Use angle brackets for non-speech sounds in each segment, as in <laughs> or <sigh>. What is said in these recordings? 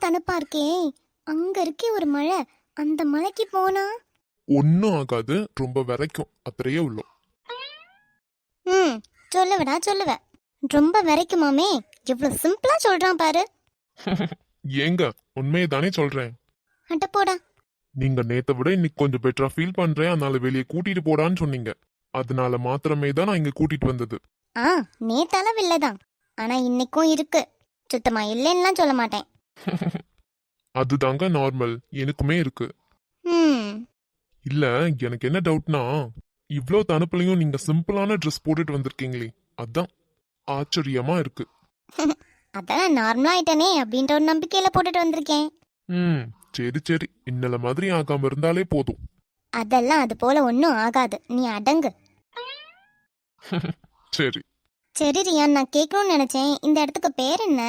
தணுப்பா இருக்கே அங்க இருக்கே ஒரு மலை அந்த மலைக்கு போனா? ஒன்றும் ஆகாது. ரொம்ப விரைக்கும். அத்திரையே உள்ளோம். ம் சொல்லுவடா சொல்லுவ. ரொம்ப வரைக்குமாமே இவ்வளவு சிம்பிளா சொல்றான் பாரு. ஏங்க உண்மையை தானே சொல்றேன். அட்ட போடா. நீங்க நேத்தை விட இன்னைக்கு கொஞ்சம் பெட்டரா ஃபீல் பண்றேன். அதனால வெளியே கூட்டிட்டு போடான்னு சொன்னீங்க. அதனால மாத்திரமே தான் நான் இங்க கூட்டிட்டு வந்தது. ஆ நேத்தளவு இல்லதான் ஆனா இன்னைக்கும் இருக்கு. சுத்தமா இல்லைன்னுலாம் சொல்ல மாட்டேன். <laughs> அதுதாங்க நார்மல் எனக்குமே இருக்கு. ம். இல்ல எனக்கு என்ன டவுட்னா இவ்ளோ தனுப்புலையும் நீங்க சிம்பிளான ட்ரெஸ் போட்டுட்டு வந்திருக்கீங்களே. அதான். ஆச்சரியமா இருக்கு. அதான் நார்மலா ஆயிட்டனே அப்படின்ற ஒரு நம்பிக்கையில போட்டுட்டு வந்திருக்கேன். ம் சரி சரி. இன்னல மாதிரி ஆகாம இருந்தாலே போதும். அதெல்லாம் அது போல ஒன்றும் ஆகாது. நீ அடங்கு. <laughs> சரி. சரி ரியான் நான் கேட்கணும்னு நினைச்சேன். இந்த இடத்துக்கு பேர் என்ன?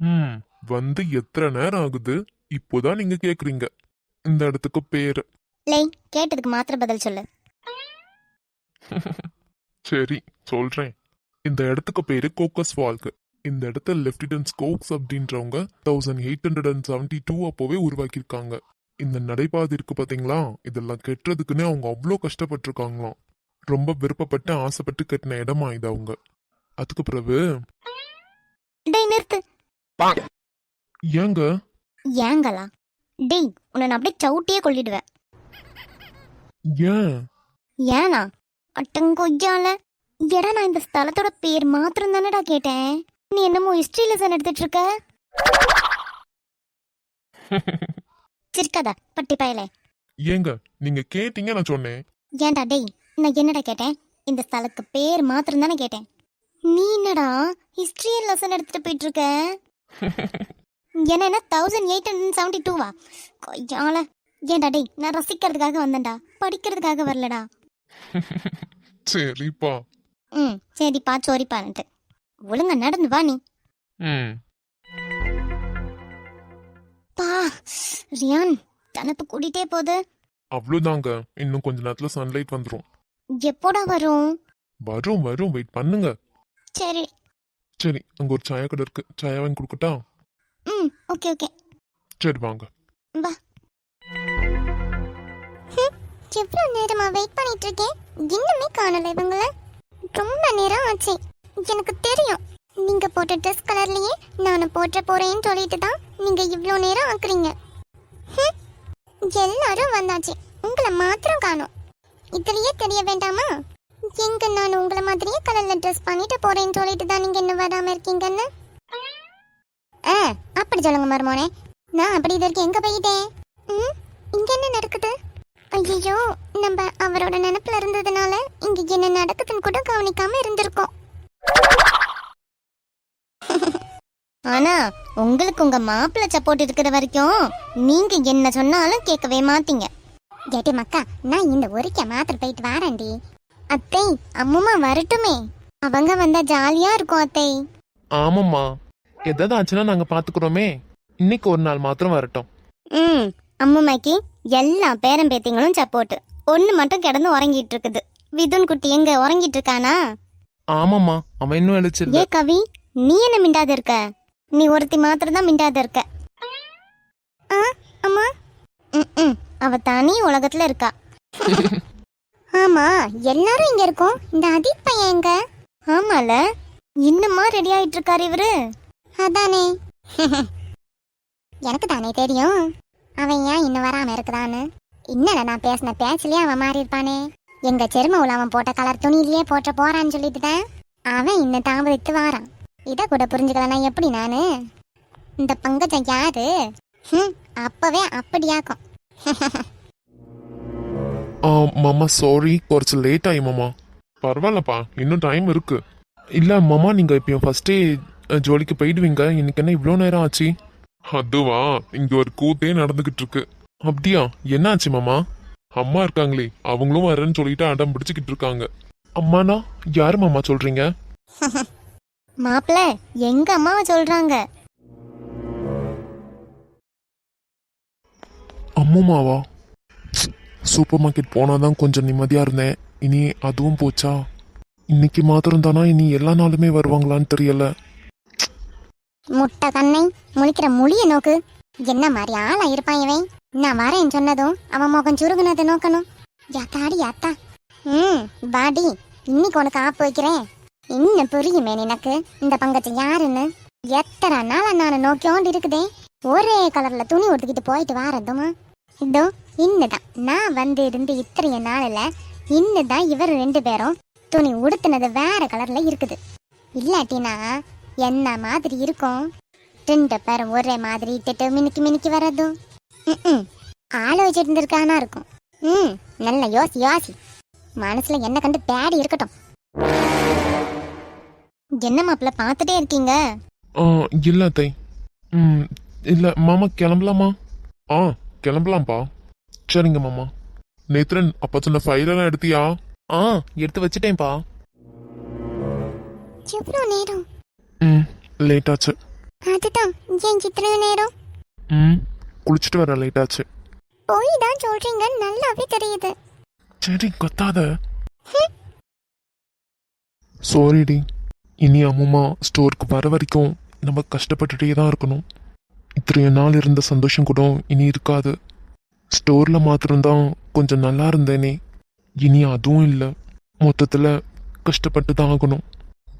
ம். வந்து எத்தனை நேரம் ஆகுது? இப்போதான் நீங்க கேக்குறீங்க. இந்த இடத்துக்கு பேரு. லே கேட்டதுக்கு மாத்திர பதில் சொல்லு. <laughs> சரி சொல்றேன். இந்த இடத்துக்கு பேரு கோக்கஸ் வால்க்கு இந்த இடத்த லெப்டினன்ட் ஸ்கோக்ஸ் அப்படின்றவங்க thousand eight hundred and seventy two அப்போவே உருவாக்கியிருக்காங்க. இந்த நடைபாதை இருக்கு பாத்தீங்களா? இதெல்லாம் கெட்டுறதுக்குன்னே அவங்க அவ்வளோ கஷ்டப்பட்டிருக்காங்களாம். ரொம்ப விருப்பப்பட்டு ஆசைப்பட்டு கட்டின இடமா இது அவங்க. அதுக்கு பிறகு டேய் நிறுத்து. ஏங்க? ஏங்களா டேய் உன்னை நான் அப்படியே சவுட்டியே கொள்ளிடுவேன் ஏன்? ஏனா? அட்டங்கொய்யால எடா நான் இந்த ஸ்தலத்தோட பேர் மாத்திரம் தானடா கேட்டேன். நீ என்னமோ ஹிஸ்டரி லெசன் எடுத்துட்டு இருக்க? <laughs> சிரிக்காதா பட்டி பயலே. ஏங்க நீங்க கேட்டீங்க நான் சொன்னேன். ஏன்டா டேய் நான் என்னடா கேட்டேன்? இந்த ஸ்தலத்துக்கு பேர் மாத்திரம் தானே கேட்டேன். நீ என்னடா ஹிஸ்டரி லெசன் எடுத்துட்டு போயிட்டு இருக்க? <laughs> என்ன என்ன தௌசண்ட் எயிட் ஹண்ட்ரட் செவன்டி டூவா கொய்யால. ஏன்டா டேய் நான் ரசிக்கிறதுக்காக வந்தேன்டா. படிக்கிறதுக்காக வரலடா. <laughs> சரிப்பா. ம் சரிப்பா சோரிப்பான்ட்டு ஒழுங்கா நடந்து வா நீ. ம். பா ரியான் தனப்பு கூட்டிட்டே போகுது. அவ்வளோதாங்க. இன்னும் கொஞ்ச நேரத்துல சன்லைட் வந்துரும். எப்போடா வரும்? வரும் வரும். வெயிட் பண்ணுங்க. சரி. சரி அங்க ஒரு சாய கடை இருக்கு. சாயா வாங்கி கொடுக்கட்டா? ம் ஓகே ஓகே. சரி வாங்க. வா. எவ்வளோ நேரமா வெயிட் பண்ணிட்டு இருக்கேன் இன்னுமே காணல இவங்கள. ரொம்ப நேரம் ஆச்சு. எனக்கு தெரியும். நீங்க போட்ட ட்ரெஸ் கலர்லயே நான் போட்ட போறேன்னு சொல்லிட்டு தான் நீங்க இவ்வளோ நேரம் ஆக்குறீங்க. எல்லாரும் வந்தாச்சு. உங்களை மாத்திரம் காணோம். இதுலயே தெரிய வேண்டாமா? எங்க நான் உங்களை மாதிரியே கலர்ல ட்ரெஸ் பண்ணிட்டு போறேன்னு சொல்லிட்டு தான் நீங்க இன்னும் வராம இருக்கீங்கன்னு? ஆ அப்படி சொல்லுங்க மருமோனே. நான் அப்படி இது வரைக்கும் எங்க போயிட்டேன்? ம் இங்க என்ன நடக்குது? ஐயோ நம்ம அவரோட நினைப்புல இருந்ததுனால இங்க என்ன நடக்குதுன்னு கூட கவனிக்காம இருந்திருக்கோம். ஆனா உங்களுக்கு உங்க மாப்பிள்ளை சப்போர்ட் இருக்கிற வரைக்கும் நீங்க என்ன சொன்னாலும் கேட்கவே மாட்டீங்க. கேட்டி மக்கா நான் இந்த ஒருக்க மாத்திர போயிட்டு வரேன்டி. அத்தை அம்முமா வரட்டுமே. அவங்க வந்தா ஜாலியா இருக்கும் அத்தை. ஆமாம்மா. எதாவது ஆச்சுன்னா நாங்க பாத்துக்கிறோமே. இன்னைக்கு ஒரு நாள் மாத்திரம் வரட்டும். ம் அம்முமாக்கி எல்லா பேரன் பேத்திங்களும் சப்போர்ட். ஒண்ணு மட்டும் கிடந்து உறங்கிட்டு இருக்குது. விதுன் குட்டி எங்க உறங்கிட்டு இருக்கானா? ஆமாம்மா அவன் இன்னும் எழுச்சிருந்த ஏ கவி நீ என்ன மிண்டாத இருக்க? நீ ஒருத்தி மாத்திரம் தான் மிண்டாத இருக்க. ஆ அம்மா? ம், அவ தனி உலகத்துல இருக்கா. <laughs> ஆமா எல்லாரும் இங்க இருக்கோம். இந்த அதீத் பையன் எங்க? ஆமால. இன்னுமா ரெடி ஆயிட்டு இருக்காரு இவரு? அதானே. <laughs> எனக்கு தானே தெரியும். அவன் ஏன் இன்னும் வராம இருக்குதான்னு. இன்னல நான் பேசின பேச்சிலே அவன் மாறி இருப்பானே. எங்க செருமவுல அவன் போட்ட கலர் துணியிலேயே போட்ட போறான்னு சொல்லிட்டு அவன் இன்னும் தாமதித்து வாரான். இதை கூட புரிஞ்சுக்கலாம் எப்படி நானு? இந்த பங்கஜம் யாரு? அப்பவே அப்படியாக்கும் மாமா சாரி கொஞ்சம் லேட் ஆகி மாமா. பரவாயில்லப்பா இன்னும் டைம் இருக்கு. இல்லை மாமா நீங்கள் இப்போ ஃபஸ்ட்டே ஜோலிக்கு போயிடுவீங்க. இன்னைக்கு என்ன இவ்வளோ நேரம் ஆச்சு? அதுவா இங்க ஒரு கூத்தே நடந்துகிட்டு இருக்கு. அப்படியா? என்ன ஆச்சு மாமா? அம்மா இருக்காங்களே அவங்களும் வரேன்னு சொல்லிட்டு அடம் பிடிச்சுக்கிட்டு இருக்காங்க. அம்மானா? யாரு மாமா சொல்றீங்க? <laughs> மாப்பிள்ள எங்க அம்மாவை சொல்றாங்க? அம்முமாவா சூப்பர் மார்க்கெட் போனாதான் கொஞ்சம் நிம்மதியா இருந்தேன். இனி அதுவும் போச்சா? இன்னைக்கு மாத்திரம் தானா இனி எல்லா நாளுமே வருவாங்களான்னு தெரியல. முட்டை கண்ணை முழிக்கிற முழிய நோக்கு. என்ன மாதிரி ஆளா இருப்பான் இவன்? நான் வரேன் சொன்னதும் அவன் முகம் சுருகுனது நோக்கணும். யாத்தாடி யாத்தா. ம் பாடி இன்னைக்கு உனக்கு ஆப்பு வைக்கிறேன். இன்னும் புரியுமே எனக்கு இந்த பங்கத்து யாருன்னு? எத்தனை நாளா நான் நோக்கியோண்டு இருக்குதே. ஒரே கலர்ல துணி உடுத்திக்கிட்டு போயிட்டு வாரதுமா? இதோ இன்னுதான். நான் வந்து இருந்து இத்தனைய நாளில் இன்னுதான் இவர் ரெண்டு பேரும் துணி உடுத்தினது வேற கலர்ல இருக்குது. இல்லாட்டினா என்ன மாதிரி இருக்கும்? ரெண்டு பேரும் ஒரே மாதிரி இட்டுட்டு மினுக்கி மினுக்கி வர்றதும். ம்ம். ஆள வச்சுட்டு இருந்திருக்கானா இருக்கும். ம் நல்ல யோசி யோசி. மனசுல என்ன கண்டு பேடி இருக்கட்டும். என்ன மாப்பிள்ள பார்த்துட்டே இருக்கீங்க? இல்ல அத்தை. ம் இல்ல மாமா கிளம்பலாமா? ஆ கிளம்பலாம்ப்பா. சரிங்க மாமா. நேத்ரன் அப்பா சொன்ன ஃபைலெல்லாம் எடுத்தியா? ஆ எடுத்து வச்சிட்டேன்ப்பா. எவ்வளோ நேரம்? ம். லேட் ஆச்சு அதுதான் ஏன் இத்தனை நேரம்? ம். குளிச்சுட்டு வர லேட் ஆச்சு போய் தான் சொல்றீங்க. நல்லாவே தெரியுது. சரி கொத்தாத. சாரிடி இனி அம்மா ஸ்டோருக்கு வர வரைக்கும் நம்ம கஷ்டப்பட்டுட்டே தான் இருக்கணும். இத்தனைய நாள் இருந்த சந்தோஷம் கூட இனி இருக்காது. ஸ்டோர்ல மாத்திரம்தான் கொஞ்சம் நல்லா இருந்தேனே. இனி அதுவும் இல்லை. மொத்தத்தில் கஷ்டப்பட்டு தான் ஆகணும்.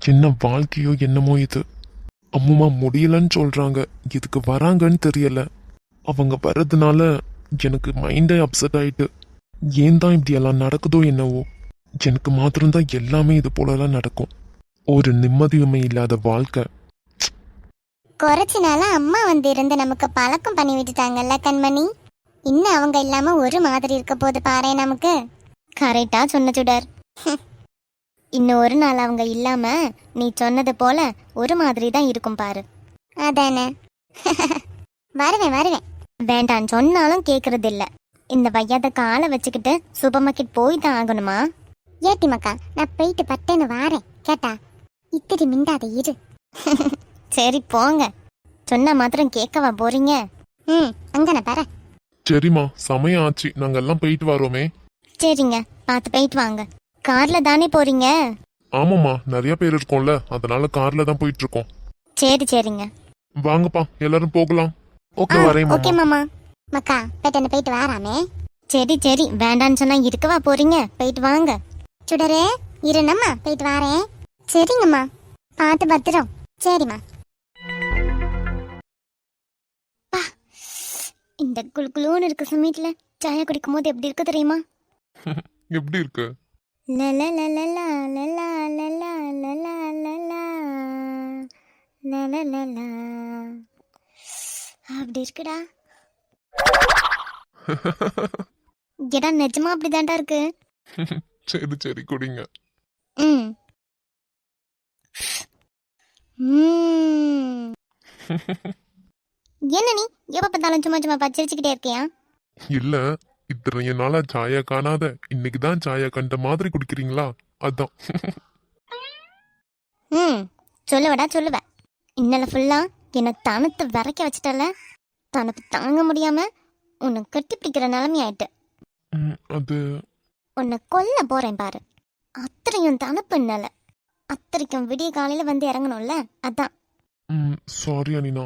என்ன வாழ்க்கையோ என்னமோ இது? அம்மா முடியலன்னு சொல்றாங்க. இதுக்கு வராங்கன்னு தெரியல. அவங்க வர்றதுனால எனக்கு மைண்டே அப்செட் ஆயிட்டு. ஏன் தான் இப்படி எல்லாம் நடக்குதோ என்னவோ. எனக்கு மாத்திரம்தான் எல்லாமே இது போலலாம் நடக்கும். ஒரு நிம்மதியுமே இல்லாத வாழ்க்கை. குறைச்ச நாளா அம்மா வந்து இருந்து நமக்கு பழக்கம் பண்ணி விட்டுட்டாங்கல்ல கண்மணி? இன்னும் அவங்க இல்லாம ஒரு மாதிரி இருக்க போது பாரு நமக்கு. கரெக்டா சொன்ன சுடர். <laughs> இன்னும் ஒரு நாள் அவங்க இல்லாம நீ சொன்னது போல ஒரு மாதிரி தான் இருக்கும் பாரு. அதானே? <laughs> வருவேன் வருவேன். வேண்டாம் சொன்னாலும் கேக்குறது இல்ல இந்த வையாத காலை வச்சுக்கிட்டு சூப்பர் மார்க்கெட் போய் தான் ஆகணுமா? ஏட்டி மக்கா நான் போயிட்டு பட்டேன்னு வாரேன். கேட்டா? இத்திரி மிண்டாத இரு. <laughs> சரி போங்க. சொன்னா மாத்திரம் கேட்கவா போறீங்க? ம் அங்கன பாரு. சரிம்மா சமயம் ஆச்சு. நாங்க எல்லாம் போயிட்டு வரோமே. சரிங்க பார்த்து போயிட்டு வாங்க. கார்ல தானே போறீங்க? ஆமாம்மா நிறைய பேர் இருக்கோம்ல அதனால கார்ல தான் போயிட்டு இருக்கோம் சரி சரிங்க. வாங்கப்பா எல்லாரும் போகலாம். ஓகே வரேன் ஓகே மாமா. மக்கா பெட்டன்னு போயிட்டு வாராமே. சரி சரி வேண்டான்னு சொன்னா இருக்கவா போறீங்க? போயிட்டு வாங்க. சுடரே இருனம்மா போயிட்டு வாரேன். சரிங்கம்மா. பார்த்து பத்திரம். சரிம்மா. இந்த குளு குளுன்னு இருக்க சமயத்துல சாயா குடிக்கும் போது எப்படி இருக்கு தெரியுமா? <laughs> எப்படி இருக்கு? அப்படி இருக்குடா ஏடா நிஜமா அப்படி தாண்டா இருக்கு சரி சரி குடிங்க ம் என்ன நீ எப்ப பார்த்தாலும் சும்மா சும்மா பச்சரிச்சுக்கிட்டே இருக்கியா இல்லை இத்தனைய நாளா சாயா காணாத இன்னைக்கு தான் சாயா கண்ட மாதிரி குடிக்கிறீங்களா? அதான். ம் சொல்லுவடா சொல்லுவ. இன்னல ஃபுல்லா என்னை தனுத்து விரைக்க வச்சிட்டல. தனக்கு தாங்க முடியாம உன்னை கட்டி பிடிக்கிற நிலைமை ஆயிட்டு ம், அது உன்னை கொல்ல போறேன் பாரு. அத்தனையும் தனுப்பு இன்னல. அத்தனைக்கும் விடிய காலையில வந்து இறங்கணும்ல அதான். சாரி அனினா.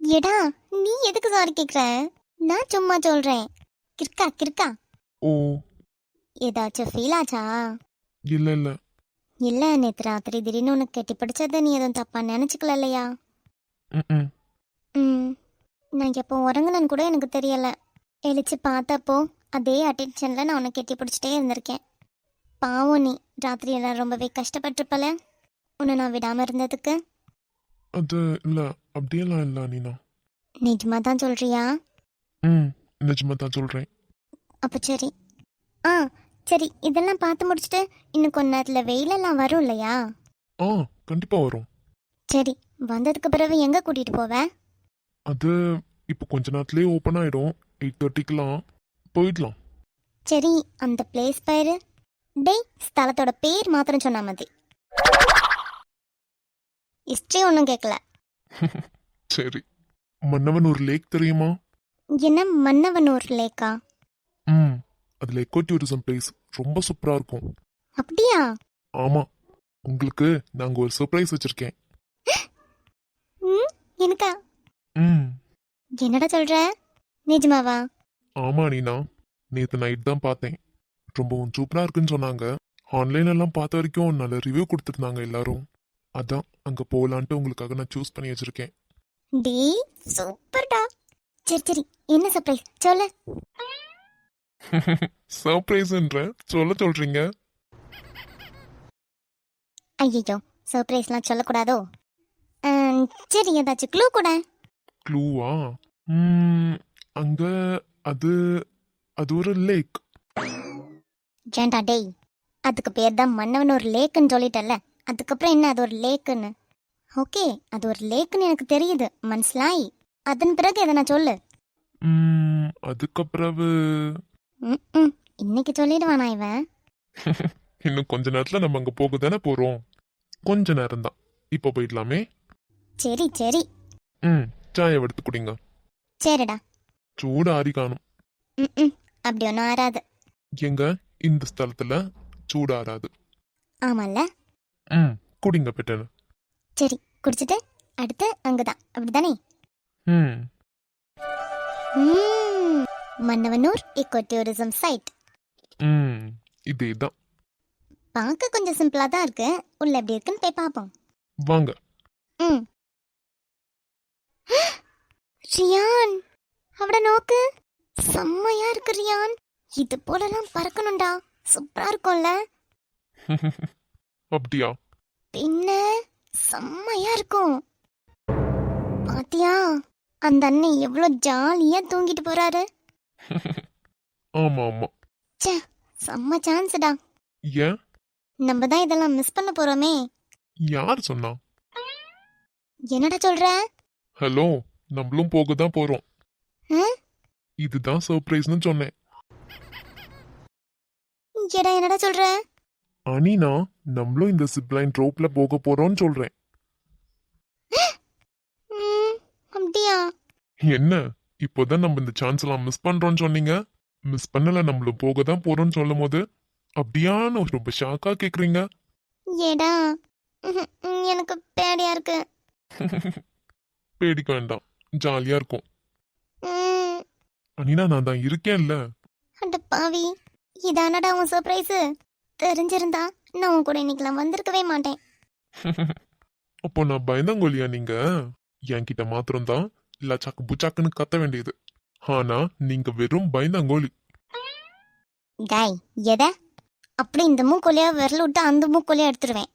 எடா நீ எதுக்கு சாரி கேக்குற? நான் சும்மா சொல்றேன். கிறுக்கா கிறுக்கா. ஓ. ஏதாச்சும் ஃபீல் ஆச்சா? இல்ல இல்ல. இல்ல நேத்து ராத்திரி திடீர்னு உனக்கு கெட்டி பிடிச்சத நீ எதுவும் தப்பா நினைச்சுக்கல இல்லையா? ம், ம். நான் எப்போ உறங்குனன்னு கூட எனக்கு தெரியல. எழுச்சி பார்த்தப்போ அதே அட்டென்ஷனில் நான் உன்னை கெட்டி பிடிச்சிட்டே இருந்திருக்கேன். பாவம் நீ. ராத்திரி எல்லாம் ரொம்பவே கஷ்டப்பட்டிருப்பல. உன்னை நான் விடாமல் இருந்ததுக்கு. அது இல்ல. அப்படியெல்லாம் இல்ல அனினா நிஜமா தான் சொல்றியா? ம். நிஜமா தான் சொல்றேன். அப்போ சரி. ஆ சரி இதெல்லாம் பார்த்து முடிச்சுட்டு இன்னும் கொஞ்ச நேரத்தில் வெயிலெல்லாம் வரும் இல்லையா? ஆ கண்டிப்பா வரும். சரி வந்ததுக்கு பிறகு எங்கே கூட்டிகிட்டு போவ? அது இப்போ கொஞ்ச நேரத்துலயே ஓப்பன் ஆயிடும். எயிட் தேர்ட்டிக்கெல்லாம் போயிடலாம். சரி அந்த பிளேஸ் பேரு. டேய் ஸ்தலத்தோட பேர் மாத்திரம் சொன்னா மதி. ஹிஸ்ட்ரி ஒன்றும் கேட்கல சரி. மன்னவன் ஒரு லேக் தெரியுமா? என்ன மன்னவனூர் லேக்கா ம் அதுல எக்கோ டூரிசம் பிளேஸ் ரொம்ப சூப்பரா இருக்கும். அப்படியா? ஆமா உங்களுக்கு நாங்க ஒரு சர்ப்ரைஸ் வச்சிருக்கேன். ம் எனக்கா? ம். என்னடா சொல்ற? நிஜமாவா? ஆமா அனினா நேத்து நைட் தான் பார்த்தேன். ரொம்பவும் சூப்பரா இருக்குன்னு சொன்னாங்க. ஆன்லைன்ல எல்லாம் பார்த்த வரைக்கும் நல்ல ரிவ்யூ கொடுத்துருந்தாங்க எல்லாரும். அதான் அங்க போலான்ட்டு உங்களுக்காக நான் சூஸ் பண்ணி வச்சிருக்கேன். டே சூப்பர்டா சரி சரி. என்ன சர்ப்ரைஸ் சொல்லு. <laughs> சர்ப்ரைஸ்ன்ற சொல்ல சொல்றீங்க? ஐயோ சர்ப்ரைஸ்லாம் சொல்லக்கூடாதோ? சரி ஏதாச்சும் க்ளூ கூட. க்ளூவா அங்க அது அது ஒரு லேக் ஏன்டா டேய் அதுக்கு பேர் தான் மன்னவன் ஒரு லேக்குன்னு சொல்லிட்டல்ல. அதுக்கப்புறம் என்ன அது ஒரு லேக்குன்னு ஓகே அது ஒரு லேக்குன்னு எனக்கு தெரியுது. மனசிலாய் அதன் பிறகு எதனா சொல்லு. ம், அதுக்கப்புறவு இன்னைக்கு சொல்லிடுவானா இவன்? <laughs> இன்னும் கொஞ்ச நேரத்துல நம்ம அங்க போக தானே போறோம். கொஞ்ச நேரம் தான். இப்போ போயிடலாமே. சரி சரி. ம் சாயை எடுத்து குடிங்க. சரிடா. சூடு ஆறி காணும். அப்படி ஒன்றும் ஆறாது. எங்க? இந்த ஸ்தலத்துல சூடு ஆறாது. ஆமால்ல? ம் குடிங்க பெட்டனு. சரி குடிச்சிட்டு அடுத்து அங்கதான். அப்படிதானே ம் ம், மன்னவனூர் இக்கோ டூரிசம் சைட் ம் இதே தான் பார்க்க கொஞ்சம் சிம்பிளா தான் இருக்கு. உள்ள எப்படி இருக்குன்னு போய் பார்ப்போம். வாங்க. ம். ரியான் அவட நோக்கு. செம்மையா இருக்கு ரியான். இது போலலாம் பறக்கணும்டா. சூப்பரா இருக்கும்ல. <laughs> அப்படியா? பின்ன செம்மையா இருக்கும். பாத்தியா? அந்த அண்ணன் எவ்வளவு ஜாலியா தூங்கிட்டு போறாரு. ஆமா ஆமா. ச்சே செம்ம சான்ஸ்டா ஏன்? நம்ம தான் இதெல்லாம் மிஸ் பண்ண போறோமே. யார் சொன்னா? என்னடா சொல்ற? ஹலோ நம்மளும் போக தான் போறோம். ஆ? இதுதான் சர்ப்ரைஸ்னு சொன்னேன். ஏடா என்னடா சொல்ற? அனினா நம்மளும் இந்த சிப்லைன் ரோப்ல போக போறோம்னு சொல்றேன் ம், அப்படியா? என்ன? இப்போதான் நம்ம இந்த சான்ஸ் எல்லாம் மிஸ் பண்றோம்னு சொன்னீங்க? மிஸ் பண்ணல நம்மளும் போக தான் போறோம்னு சொல்லும் போது அப்படியான்னு ரொம்ப ஷாக்கா கேக்குறீங்க. ஏடா எனக்கு பேடியா இருக்கு. <laughs> பேடிக்க வேண்டாம். ஜாலியா இருக்கும். அனினா நான் தான் இருக்கேன்ல. அட பாவி இதானடா உன் சர்ப்ரைஸ் தெரிஞ்சிருந்தா நான் உன் கூட இன்னைக்கெல்லாம் வந்திருக்கவே மாட்டேன். <laughs> அப்போ நான் பயந்தாங்கோலியா நீங்க? என்கிட்ட மாத்திரம் தான் லச்சாக்கு புச்சாக்குன்னு கத்த வேண்டியது. ஆனா நீங்க வெறும் பயந்தாங்கோலி டாய் எத? அப்படி இந்த மூக்கொலியா விரல் விட்டு அந்த மூக்கொலியா எடுத்துருவேன்.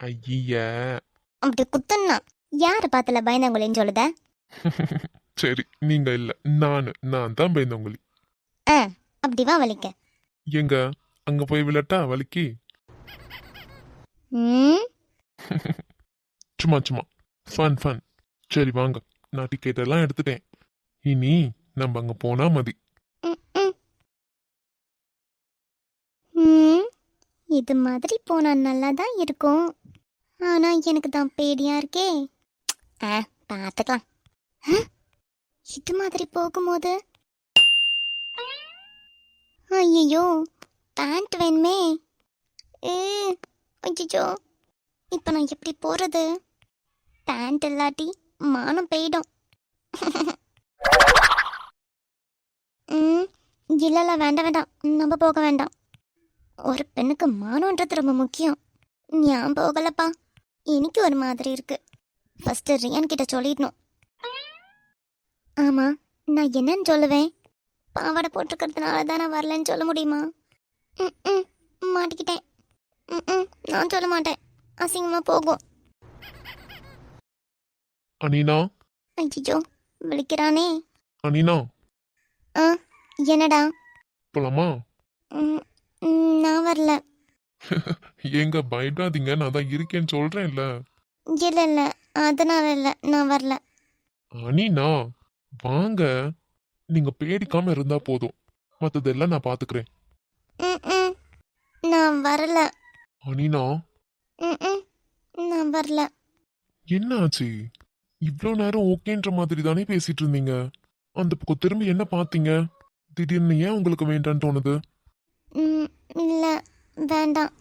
ஐய. அப்படி குத்துன்னா யாரை பார்த்தல பயந்தாங்கொலின்னு சொல்லுத? <laughs> சரி நீங்க இல்ல நானு. நான் தான் பயந்தாங்கோலி ஆ அப்படி வா வலிக்க. எங்க? அங்க போய் விழட்டா வலிக்கு? ம்? <laughs> சும்மா சும்மா. ஃபன் ஃபன் சரி வாங்க. நான் டிக்கெட் எல்லாம் எடுத்துட்டேன். இனி நம்ம அங்க போனா மதி. இது மாதிரி போனா நல்லா தான் இருக்கும். ஆனா எனக்கு தான் பேடியா இருக்கே. ஆ பார்த்துக்கலாம் ஆ, இது மாதிரி போகும்போது? ஐயோ பேண்ட் வேணுமே. ஏ ஐயோ இப்போ நான் எப்படி போறது? பேண்ட் இல்லாட்டி மானம் போயிடும். ம் இல்ல வேண்டாம் வேண்டாம். நம்ம போக வேண்டாம். ஒரு பெண்ணுக்கு மானம்ன்றது ரொம்ப முக்கியம். ஞான் போகலப்பா. எனக்கு ஒரு மாதிரி இருக்கு. ஃபஸ்ட்டு ரியான் கிட்ட சொல்லிடணும். ஆமாம் நான் என்னன்னு சொல்லுவேன். பாவாடை போட்டிருக்கிறதுனால தான் நான் வரலன்னு சொல்ல முடியுமா? ம் ம் மாட்டிக்கிட்டேன். ம் ம் நான் சொல்ல மாட்டேன். அசிங்கமாக போகும். அனினா? ஐயோ விழிக்கிறானே. அனினா? ஆ என்னடா? போலாமா? நான் வரல. <laughs> ஏங்க பயப்படாதீங்க நான் தான் இருக்கேன்னு சொல்றேன்ல. இல்ல இல்ல அதனால இல்ல நான் வரல. அனினா வாங்க. நீங்க பேடிக்காம இருந்தா போதும். மத்ததெல்லாம் நான் பாத்துக்கிறேன். நான் வரல. அனினா. நான் வரல. என்ன ஆச்சு இவ்ளோ நேரம் ஓகேன்ற மாதிரி தானே பேசிட்டு இருந்தீங்க? அந்த பக்கம் திரும்பி என்ன பாத்தீங்க திடீர்னு ஏன் உங்களுக்கு வேண்டான்னு தோணுது? ம், இல்ல வேண்டாம்.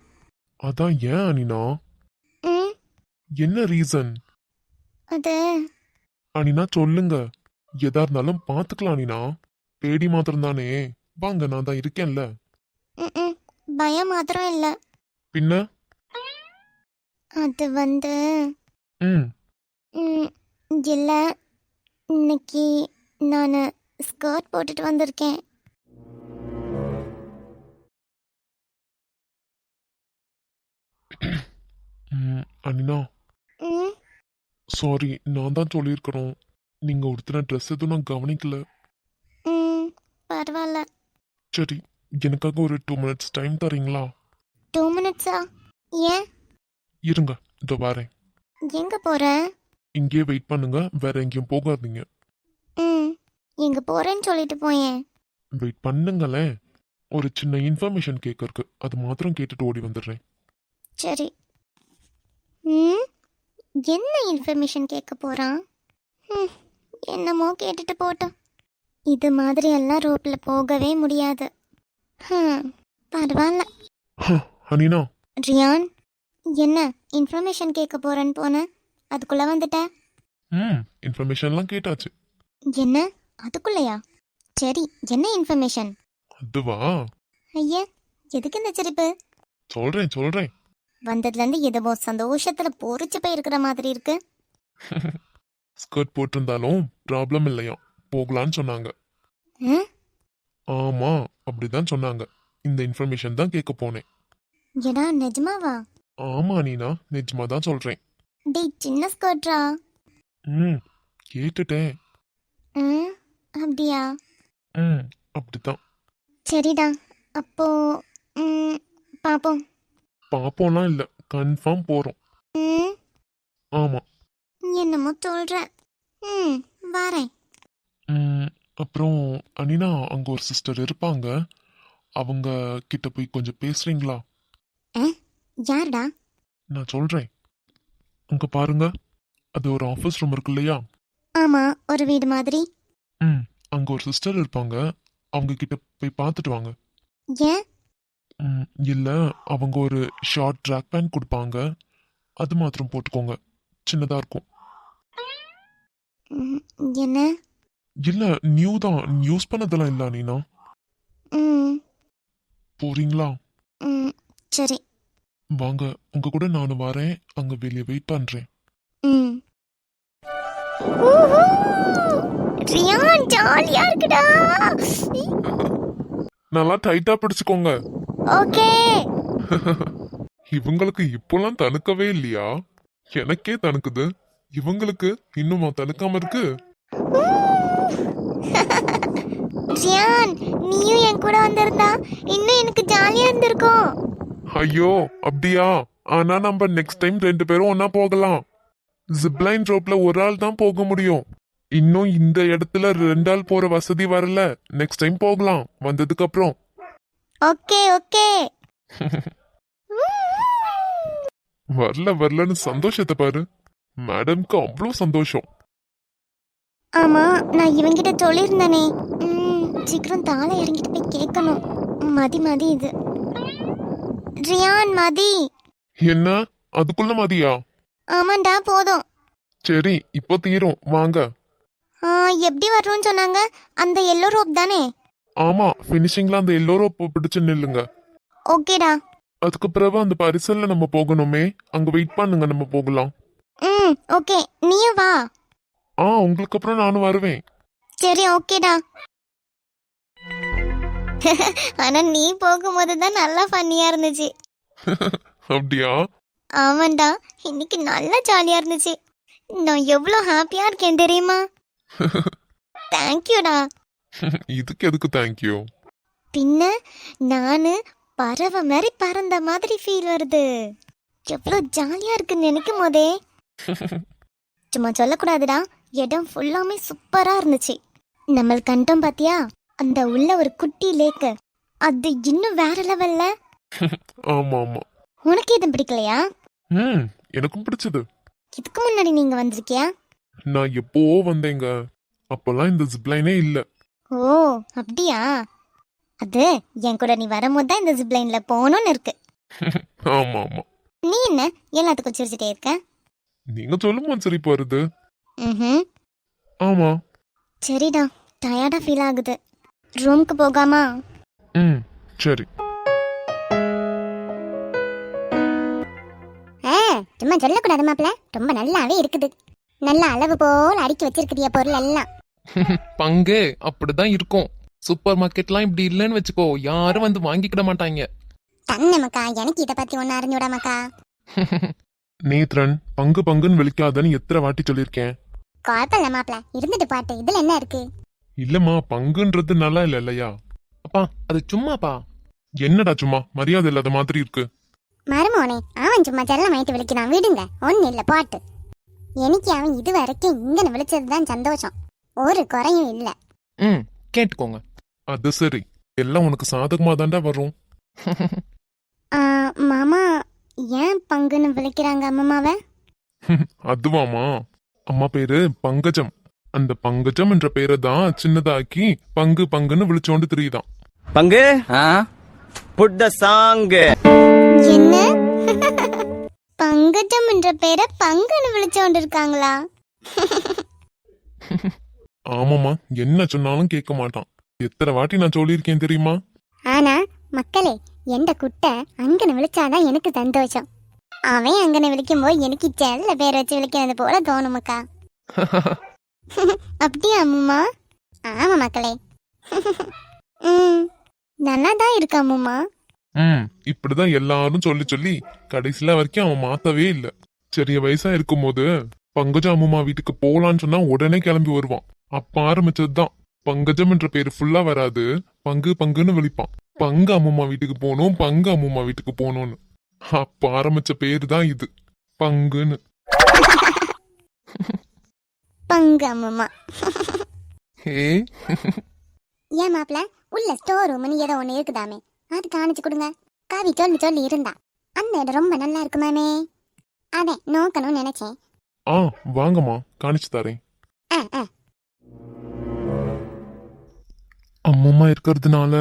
அதான் ஏன் அனினா? ம், என்ன ரீசன்? அது அனினா சொல்லுங்க. எதா இருந்தாலும் பாத்துக்கலாம் அனினா. பேடி மாத்திரம் தானே வாங்க நான் தான் இருக்கேன்ல. ம்ம். பயம் மாத்திரம் இல்ல. பின்ன? அது வந்து ம். ம், இல்ல இன்னைக்கு நான் ஸ்கர்ட் போட்டுட்டு வந்திருக்கேன். <clears throat> ம், அனினா ம், சாரி நான் தான் சொல்லியிருக்கணும். நீங்க ஒருத்தர ட்ரெஸ் எதுவும் நான் கவனிக்கல. ம், பரவாயில்ல சரி எனக்காக ஒரு டூ மினிட்ஸ் டைம் தரீங்களா? டூ மினிட்ஸா ஏன்? இருங்க இதோ வரேன். எங்க போற? இங்கேயே வெயிட் பண்ணுங்க. வேற எங்கேயும் போகாதீங்க. ம். எங்க போறேன்னு சொல்லிட்டு போயேன். வெயிட் பண்ணுங்களேன். ஒரு சின்ன இன்ஃபர்மேஷன் கேட்க இருக்கு. அது மாத்திரம் கேட்டுட்டு ஓடி வந்துடுறேன். சரி. ம். என்ன இன்ஃபர்மேஷன் கேட்க போறான்? ம். என்னமோ கேட்டுட்டு போட்டோம் இது மாதிரி எல்லாம் ரோட்ல போகவே முடியாது. பரவாயில்ல அனினா. ரியான் என்ன இன்ஃபர்மேஷன் கேட்க போறேன்னு போனேன் அதுக்குள்ள வந்துட்ட ம் இன்ஃபர்மேஷன்லாம் கேட்டாச்சு. என்ன? அதுக்குள்ளயா? சரி என்ன இன்ஃபர்மேஷன் அதுவா? ஐயா எதுக்கு இந்த சிரிப்பு? சொல்றேன் சொல்றேன். வந்ததுலேருந்து எதோ சந்தோஷத்துல பொறிச்சு போயிருக்கிற மாதிரி இருக்கு. <laughs> ஸ்கர்ட் போட்டிருந்தாலும் ப்ராப்ளம் இல்லையா போகலான்னு சொன்னாங்க. ம்? ஆமா அப்படிதான் சொன்னாங்க. இந்த இன்ஃபர்மேஷன் தான் கேட்க போனேன். ஏடா நிஜமாவா? ஆமா நீனா நிஜமா தான் சொல்றேன். டேய் சின்ன ஸ்கர்ட்ரா? ம் கேட்டுட்டேன். ம் அப்படியா? ம் அப்படிதான் சரிடா அப்போ ம் பாப்போம். பாப்போம்லாம் இல்ல கன்ஃபார்ம் போறோம். ம்? ஆமா. என்னமோ சொல்ற. ம் வரேன். ம், அப்புறம் அனினா அங்க ஒரு சிஸ்டர் இருப்பாங்க. அவங்க கிட்ட போய் கொஞ்சம் பேசுறீங்களா? யாருடா? நான் சொல்றேன். அங்க பாருங்க. அது ஒரு ஆஃபீஸ் ரூம் இருக்கு இல்லையா? ஆமா ஒரு வீடு மாதிரி. ம் அங்க ஒரு சிஸ்டர் இருப்பாங்க. அவங்க கிட்ட போய் பார்த்துட்டு வாங்க. ஏன்? ம், இல்ல அவங்க ஒரு ஷார்ட் ட்ராக் பேண்ட் கொடுப்பாங்க. அது மாத்திரம் போட்டுக்கோங்க. சின்னதா இருக்கும். ம், என்ன? இல்ல நியூ தான். யூஸ் பண்ணதெல்லாம் இல்ல நீனா ம். போறீங்களா? ம் சரி. வாங்க உங்க கூட நானும் வரேன். அங்க வெளியே வெயிட் பண்றேன். ம். ஊஹூ! ரியான் ஜாலியா இருக்குடா. நல்லா டைட்டா பிடிச்சுக்கோங்க. ஓகே. இவங்களுக்கு இப்போலாம் தணுக்கவே இல்லையா? எனக்கே தணுக்குது. இவங்களுக்கு இன்னுமா தணுக்காம இருக்கு? ரியான் நீயும் என் கூட வந்திருந்தா இன்னும் எனக்கு ஜாலியா இருந்திருக்கும். ஐயோ அப்படியா? ஆனா நம்ம நெக்ஸ்ட் டைம் ரெண்டு பேரும் ஒன்னா போகலாம். ஜிப்லைன் ரோப்ல ஒரு ஆள் தான் போக முடியும். இன்னும் இந்த இடத்துல ரெண்டு ஆள் போற வசதி வரல. நெக்ஸ்ட் டைம் போகலாம். வந்ததுக்கு அப்புறம். Okay okay. <laughs> வரல வரலன்னு சந்தோஷத்தை பாரு. மேடம்க்கு அவ்வளோ சந்தோஷம். ஆமா நான் இவங்கிட்ட சொல்லியிருந்தேனே. ம், சீக்கிரம் தாளை இறங்கிட்டு போய் கேட்கணும். மதி மதி இது. ரியான் மதி. என்ன? அதுக்குள்ள மதியா? ஆமாண்டா போதும். சரி இப்போ தீரும். வாங்க. எப்படி வர்றோம்னு சொன்னாங்க? அந்த எல்லோ ரோப் தானே? ஆமா ஃபினிஷிங்ல அந்த எல்லோரும் பிடிச்சு நில்லுங்க. ஓகேடா. அதுக்கு பிறகு அந்த பரிசல்ல நம்ம போகணுமே. அங்க வெயிட் பண்ணுங்க நம்ம போகலாம். ம் ஓகே. நீயும் வா. ஆ உங்களுக்கு அப்புறம் நானும் வருவேன். சரி ஓகேடா. ஆனா நீ போகும்போது தான் நல்லா ஃபன்னியா இருந்துச்சு. அப்படியா? ஆமாண்டா இன்னைக்கு நல்லா ஜாலியா இருந்துச்சு. நான் எவ்வளோ ஹாப்பியா இருக்கேன் தெரியுமா? தேங்க்யூடா இதுக்கு எதுக்கு தேங்க்யூ பின்ன நானு பறவை மாதிரி பறந்த மாதிரி ஃபீல் வருது. எவ்வளோ ஜாலியா இருக்குன்னு நினைக்கும் போதே. சும்மா சொல்லக்கூடாதுடா இடம் ஃபுல்லாமே சூப்பரா இருந்துச்சு. நம்ம கண்டோம் பாத்தியா? அந்த உள்ள ஒரு குட்டி லேக்கு. அது இன்னும் வேற லெவல்ல. <laughs> ஆமா ஆமா. உனக்கு எதுவும் பிடிக்கலையா? ம் எனக்கும் பிடிச்சது. இதுக்கு முன்னாடி நீங்க வந்திருக்கியா? நான் எப்போ வந்தேங்க? அப்பெல்லாம் இந்த ஜிப்லைனே இல்ல. ஓ அப்படியா? அது என் கூட நீ வரும்போது தான் இந்த ஜிப்லைன்ல போகணும்னு இருக்கு. <laughs> ஆமா ஆமா. நீ என்ன? எல்லாத்துக்கும் சிரிச்சுட்டே இருக்க? நீங்க சொல்லும் போது சிரிப்பு வருது. ம் ஆமா. சரிடா டயர்டா ஃபீல் ஆகுது. ரூம்க்கு போகாமா? ம் சரி. ஆ சும்மா சொல்லக்கூடாது மாப்ள ரொம்ப நல்லாவே இருக்குது. நல்ல அளவு போல் அடுக்கி வச்சிருக்கிறிய பொருள் எல்லாம். <laughs> பங்கு அப்படிதான் இருக்கும். சூப்பர் மார்க்கெட்லாம் இப்படி இல்லைன்னு வச்சுக்கோ யாரும் வந்து வாங்கிக்கிட மாட்டாங்க. தன்னமக்கா எனக்கு இதை பத்தி ஒன்னும் அறிஞ்சுடாமக்கா <laughs> நேத்ரன் பங்கு பங்குன்னு விழிக்காதன்னு எத்தனை வாட்டி சொல்லியிருக்கேன். குழப்பம் மாப்ள இருந்துட்டு பாட்டு. இதுல என்ன இருக்கு? இல்லம்மா பங்குன்றது நல்லா இல்ல இல்லையா? அப்பா அது சும்மாப்பா. என்னடா சும்மா? மரியாதை இல்லாத மாதிரி இருக்கு. மருமோனே அவன் சும்மா செல்லமாயிட்டு விழிக்கிறான் விடுங்க. ஒன்னு இல்ல பாட்டு. எனக்கு அவன் இது வரைக்கும் இங்கன விழிச்சதுதான் சந்தோஷம். ஒரு குறையும் இல்ல. ம் கேட்டுக்கோங்க. அது சரி. எல்லாம் உனக்கு சாதகமா தாண்டா வரும். ஆ, மாமா ஏன் பங்குன்னு விழிக்கிறாங்க அம்மாவை? <laughs> அதுவாமா அம்மா பேரு பங்கஜம். அந்த பங்கஜம் என்ற பேரை தான் சின்னதாக்கி பங்கு பங்குன்னு விழிச்சோண்டு தெரியுதான். பங்கு? புட் த சாங் என்ன? பங்கஜம் என்ற பேரை பங்குன்னு விழிச்சோண்டு இருக்காங்களா? ஆமாமா என்ன சொன்னாலும் கேட்க மாட்டான். எத்தனை வாட்டி நான் சொல்லியிருக்கேன் தெரியுமா? ஆனா மக்களே எந்த குட்டை அங்கன விழிச்சாதான் எனக்கு சந்தோஷம். அவன் அங்கன விழிக்கும் போது எனக்கு செல்ல பேர் வச்சு விழிக்கிறது போல தோணுமக்கா <laughs> <laughs> அப்படியா அம்முமா? ஆமா மக்களே. <laughs> ம் நல்லா தான் இருக்கு அம்முமா? ம் இப்படிதான் எல்லாரும் சொல்லி சொல்லி கடைசியில வரைக்கும் அவன் மாத்தவே இல்ல. சிறிய வயசா இருக்கும்போது பங்கஜ அம்மா வீட்டுக்கு போலான்னு சொன்னா உடனே கிளம்பி வருவான். அப்ப ஆரம்பிச்சதுதான். பங்கஜம் என்ற பேரு ஃபுல்லா வராது. பங்கு பங்குன்னு விழிப்பான். பங்கு அம்மா வீட்டுக்கு போகணும் பங்கு அம்மா வீட்டுக்கு போகணும்னு. அப்ப ஆரம்பிச்ச பேரு தான் இது. பங்குன்னு. <laughs> பங்கு அம்முமா ஹே. ஏன் மாப்ள உள்ள ஸ்டோர் ரூம்னு ஏதோ ஒண்ணு இருக்குதாமே. அது காணிச்சு கொடுங்க. கவி சொல்லி சொல்லி இருந்தா. அந்த இடம் ரொம்ப நல்லா இருக்குமாமே அதான் நோக்கணும்னு நினைச்சேன். ஆ வாங்கம்மா. காணிச்சு தரேன். ஆ ஆ. அம்மம்மா இருக்கிறதுனால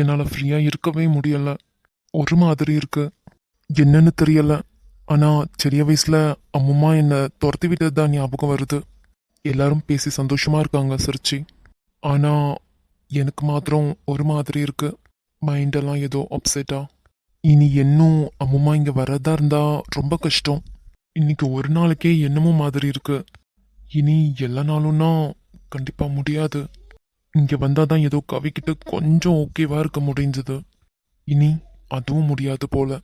என்னால ஃப்ரீயா இருக்கவே முடியல. ஒரு மாதிரி இருக்கு. என்னன்னு தெரியல. ஆனா சிறிய வயசுல அம்மம்மா என்ன துரத்தி விட்டது தான் ஞாபகம் வருது. எல்லாரும் பேசி சந்தோஷமா இருக்காங்க சிரிச்சு. ஆனா எனக்கு மாத்திரம் ஒரு மாதிரி இருக்கு. மைண்டெல்லாம் ஏதோ அப்செட்டா இனி இன்னும் அம்மம்மா இங்க வரதா இருந்தா ரொம்ப கஷ்டம். இன்னைக்கு ஒரு நாளைக்கே என்னமோ மாதிரி இருக்கு. இனி எல்லா நாளும்னா கண்டிப்பா முடியாது. இங்க வந்தாதான் ஏதோ கவிக்கிட்டு கொஞ்சம் ஓகேவா இருக்க முடிஞ்சது. இனி அதுவும் முடியாது போல.